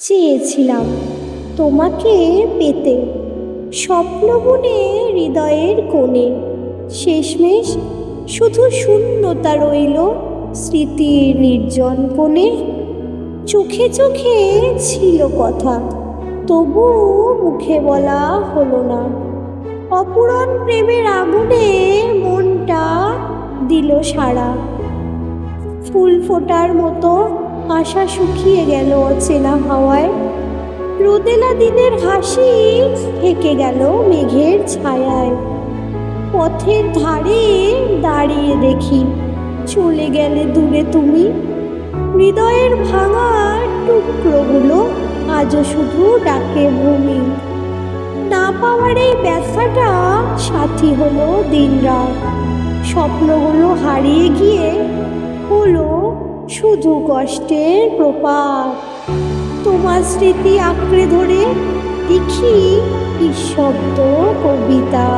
চেয়েছিলাম তোমাকে পেতে। স্বপ্ন বুনে হৃদয়ের কোণে শেষমেশ শুধু শূন্যতা রইল স্মৃতির নির্জন কোণে। চোখে চোখে ছিল কথা, তবু মুখে বলা হলো না। অপূরণ প্রেমের আগুনে মনটা দিল সারা ফুল ফোটার মতো আশা শুকিয়ে গেল অচেনা হাওয়ায়। রোদেলা দিনের হাসি থেকে গেল মেঘের ছায়ায়। পথের ধারে দাঁড়িয়ে দেখি, চলে গেলে দূরে তুমি। হৃদয়ের ভাঙা টুকরোগুলো আজও শুধু ডাকে ভূমি। না পাওয়ার এই ব্যথাটা সাথী হলো দিনরাত। স্বপ্নগুলো হারিয়ে গিয়ে শুধু কষ্টের প্রপাত। তোমার স্মৃতি আঁকড়ে ধরে লিখি নিঃশব্দ কবিতা।